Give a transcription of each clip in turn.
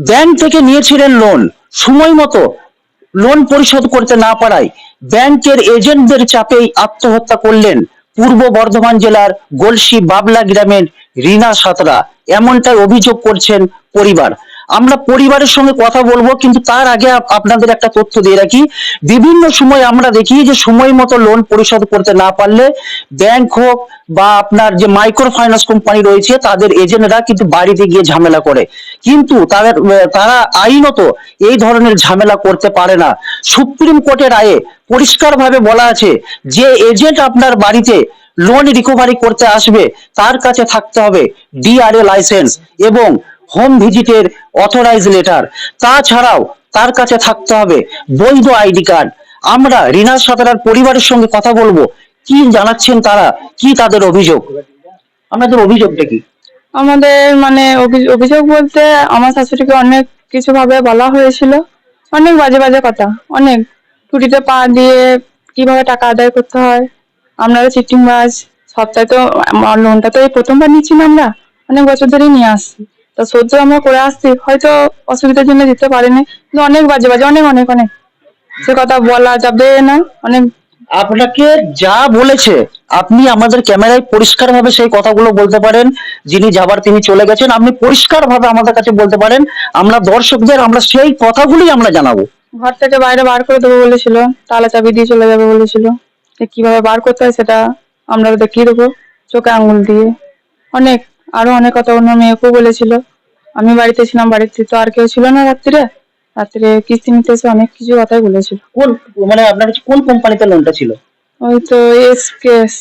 Bank থেকে নিয়েছিলেন loan সময় মতো লোন পরিশোধ করতে না পারায় ব্যাংকের এজেন্টদের চাপেই আত্মহত্যা করলেন পূর্ব বর্ধমান জেলার গলসি বাবলা গ্রামের রিনা সাঁতরা। এমনটাই অভিযোগ করছেন পরিবার। আমরা পরিবারের সঙ্গে কথা বলব, কিন্তু তার আগে আপনাদের একটা তথ্য দিয়ে রাখি। বিভিন্ন সময় আমরা দেখি যে সময় মতো লোন পরিশোধ করতে না পারলে ব্যাংক হোক বা আপনার যে মাইক্রো ফাইন্যান্স কোম্পানি রয়েছে, তাদের এজেন্টরা কিন্তু বাড়িতে গিয়ে ঝামেলা করে। কিন্তু তাদের তারা আইনত এই ধরনের ঝামেলা করতে পারে না। সুপ্রিম কোর্টের রায়ে পরিষ্কারভাবে বলা আছে যে এজেন্ট আপনার বাড়িতে লোন রিকভারি করতে আসবে, তার কাছে থাকতে হবে ডিআরএ লাইসেন্স এবং হোম ভিজিটের অথরাইজ লেটার তাছাড়াও তার কাছে থাকতে হবে বৈধ আইডি কার্ড। আমরা রিনা সাঁতরার পরিবারের সঙ্গে কথা বলব। কি জানাচ্ছেন তারা? কি তাদের অভিযোগ? আপনাদের অভিযোগটা কি? আমাদের মানে অভি- অভিযোগ বলতে আমার শাশুড়িকে অনেক কিছু ভাবে বলা হয়েছিল। অনেক বাজে বাজে কথা। অনেক টুটিতে পা দিয়ে কীভাবে টাকা আদায় করতে হয়, আপনারা চিটিং বাজ সপ্তাহে তো আমার লোনটা তো এই প্রথমবার নিচ্ছি না আমরা। অনেক বছর ধরেই নিয়ে আসছি। তো সহ্য আমরা করে আসছি। হয়তো অসুবিধার জন্য দিতে পারিনি। কিন্তু অনেক বাজে বাজে অনেক অনেক অনেক। সে কথা বলা যাবে না। অনেক আপনাকে যা বলেছে আপনি আমাদের ক্যামেরায় পরিষ্কার ভাবে সেই কথাগুলো বলতে পারেন। যিনি যাবার তিনি চলে গেছেন আপনি পরিষ্কার ভাবে আমাদের কাছে বলতে পারেন। আমরা দর্শকদের আমরা সেই কথাগুলোই আমরা জানাব। ঘর থেকে বাইরে বার করে দেবো বলেছিল। তালা চাবি দিয়ে চলে যাবে বলেছিল। কীভাবে বার করতে হয় সেটা আমরা দেখিয়ে দেবো। চোখে আঙুল দিয়ে। অনেক আরও অনেক কথা অন্য মেয়েকেও বলেছিল। আমি বাড়িতে ছিলাম বাড়িতে তো আর কেউ ছিল না রাত্রিরে রাত্রে কিস্তি নিতে এসে অনেক কিছু কথাই বলেছিল। কোন মানে আপনার কোন কোম্পানিতে লোনটা ছিল? ওই তো এস কেস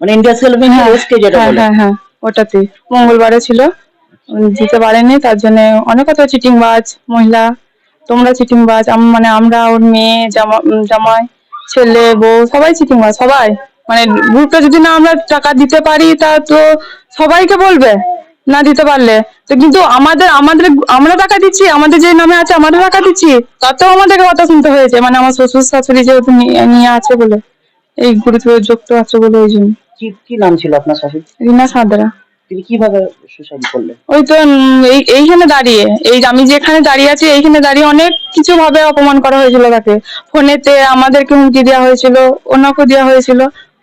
মানে ইন্ডাস্ট্রিয়াল ব্যাংকের এসকে যেটা হ্যাঁ বলে। হ্যাঁ হ্যাঁ ওটাতে। মঙ্গলবারে ছিল। দিতে পারেনি তার জন্য অনেক কথা চিটিং বাজ মহিলা। তোমরা চিটিং বাজ আম- মানে আমরা ওর মেয়ে জামা জামাই ছেলে বউ সবাই চিটিং বাজ সবাই। মানে গ্রুপটা যদি না আমরা টাকা দিতে পারি তা তো সবাইকে বলবে। না দিতে পারলে। তো কিন্তু আমাদের আমাদের আমরা টাকা দিচ্ছি আমাদের যে নামে আছে আমাদের টাকা দিচ্ছি তাতেও আমাদেরকে কথা শুনতে হয়েছে। মানে আমার শ্বশুর শাশুড়ি যেহেতু নিয়ে আছে বলে এই গ্রুপে যুক্ত আছে বলে ওই জন্য। কি কি নাম ছিল আপনার শাশুড়ি? রিনা সাদরা তিনি কীভাবে সুসাইড করলেন? ওই তো এই এইখানে দাঁড়িয়ে এই আমি যেখানে দাঁড়িয়ে আছি এইখানে দাঁড়িয়ে অনেক কিছু ভাবে অপমান করা হয়েছিল তাকে। ফোনেতে আমাদেরকে হুমকি দেওয়া হয়েছিল ওনাকে দেওয়া হয়েছিল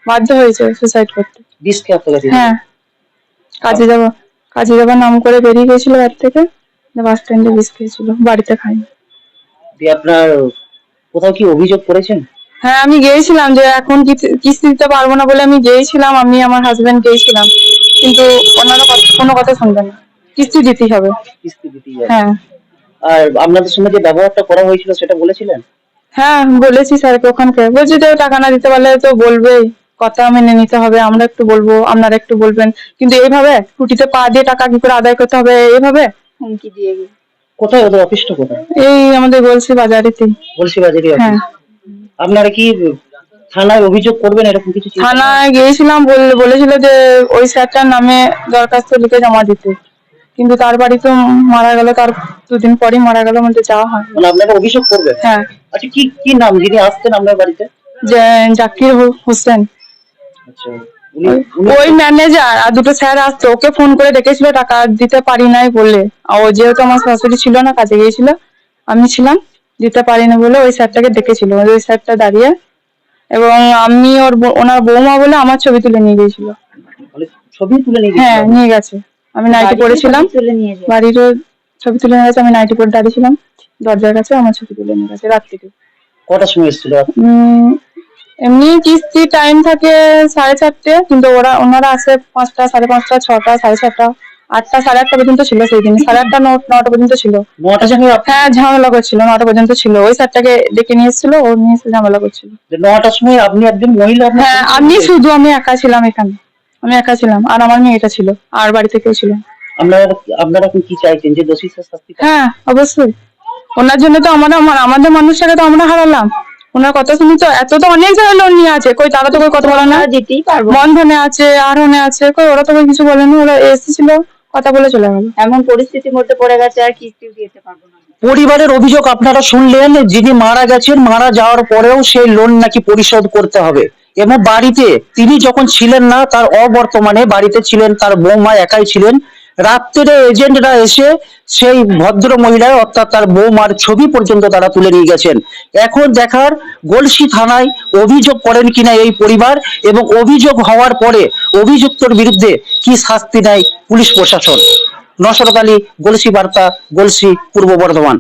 বাধ্য হয়েছে সুসাইড করতে। হ্যাঁ। কাজে যাব। কাজে যাবার নাম করে বেরিয়ে গেছিল বাড়ি থেকে। বাস স্ট্যান্ডে বিষ খেয়েছিল বাড়িতে খাইনি দিয়ে আপনার কোথাও কি অভিযোগ করেছেন? হ্যাঁ আমি গিয়েছিলাম যে এখন কিস্তি- দিতে পারব না বলে আমি গিয়েছিলাম আমি আমার হাজবেন্ড গিয়েছিলাম। কিন্তু ওনারা কোনো কথা শুনবে না। কিস্তি দিতেই হবে। কিস্তি দিতেই হবে। হ্যাঁ। আর আপনাদের সঙ্গে যে ব্যবহারটা করা হয়েছিল সেটা বলেছিলেন? হ্যাঁ বলেছি স্যারকে ওখানকে। বলছি যে টাকা না দিতে পারলে তো বলবেই। কথা মেনে নিতে হবে আমরা একটু বলব আপনারা একটু বলবেন। কিন্তু এইভাবে টুটিতে পা দিয়ে টাকা কি করে আদায় করতে হবে এইভাবে? হুমকি দিয়ে কোথায় ওদের অফিসটা কোথায়? এই আমাদের বলছি বাজারেতেই বলছি বাজারে হ্যাঁ। আপনারা কি থানায় অভিযোগ করবেন এরকম কিছু থানায় গিয়েছিলাম বল- বলেছিল যে ওই স্যারটার নামে দরখাস্ত লিখে জমা দিতে। কিন্তু তার বাড়ি তো মারা গেল তার দুদিন পরই মারা গেল আমাদের যাওয়া হয়। মানে আপনারা অভিযোগ করবেন? হ্যাঁ। আচ্ছা কি কি নাম? যিনি আসতেন আপনার বাড়িতে? যে জাকির হোসেন। ওই ম্যানেজার আর দুটো স্যার আসতো ওকে ফোন করে ডেকেছিল টাকা দিতে পারি নাই বলে। আর ও যেহেতু আমার শাশুড়ি ছিল না কাজে গিয়েছিল আমি ছিলাম দিতে পারিনি বলে ওই স্যারটাকে ডেকেছিল। ওই স্যারটা দাঁড়িয়ে এবং আমি ওর ওনার বৌমা বলে আমার ছবি তুলে নিয়ে গিয়েছিল। মানে ছবি তুলে নিয়ে হ্যাঁ নিয়ে গেছে। আমি নাইটি পরেছিলাম বাড়ির ছবি তুলে নিয়ে গেছে? আমি নাইটি পরে দাঁড়িয়েছিলাম। দরজার কাছে আমার ছবি তুলে নিয়ে গেছে রাত্রিতে। কটার সময় এসেছিল? উম, এমনি কিস্তি টাইম থাকে সাড়ে চারটে কিন্তু ওরা ওনারা আসে পাঁচটা সাড়ে পাঁচটা ছটা সাড়ে ছটা আটটা সাড়ে আটটা পর্যন্ত ছিল সেই দিন। সাড়ে আটটা নটা পর্যন্ত ছিল। হ্যাঁ ঝামেলা করছিল নটা পর্যন্ত ছিল। ওই স্যারটাকে ডেকে নিয়ে এসেছিল ও নিয়ে এসে ঝামেলা করছিল। নটার সময় আপনি একজন মহিলা হ্যাঁ আমি শুধু আমি একা ছিলাম এখানে। আমি একা ছিলাম আর আমার মেয়েটা ছিল আর বাড়িতে কেউ ছিল আপনারা আপনারা কি চাইছেন যে দোষী শাস্তি হ্যাঁ অবশ্যই। ওনার জন্য তো আমরা আমাদের মানুষটাকে তো আমরা হারালাম। ওনার কথা শুনি তো এত তো অনেক জায়গায় লোন নিয়ে আছে। কই তারা তো কই কথা বলে না? যেতেই পারব। বন্ধনে আছে আরনে আছে কই ওরা তো কই কিছু বলেনি ওরা এসেছিল কথা বলে চলে গেল। এমন পরিস্থিতির মধ্যে পড়ে গেছে আর কিস্তি দিতে পারব না। পরিবারের অভিযোগ আপনারা শুনলেন যিনি মারা গেছেন মারা যাওয়ার পরেও সেই লোন নাকি পরিশোধ করতে হবে। এবং বাড়িতে তিনি যখন ছিলেন না তার অবর্তমানে বাড়িতে ছিলেন তার বৌমা একাই ছিলেন রাত্রে এজেন্টরা এসে সেই ভদ্র মহিলার অর্থাৎ তার বৌমার ছবি পর্যন্ত তারা তুলে নিয়ে গেছেন। এখন দেখার গলসি থানায় অভিযোগ করেন কিনা এই পরিবার এবং অভিযোগ হওয়ার পরে অভিযুক্তর বিরুদ্ধে কি শাস্তি নেয় পুলিশ প্রশাসন? নসরত আলী, গলসি বার্তা, গলসি, পূর্ব বর্ধমান।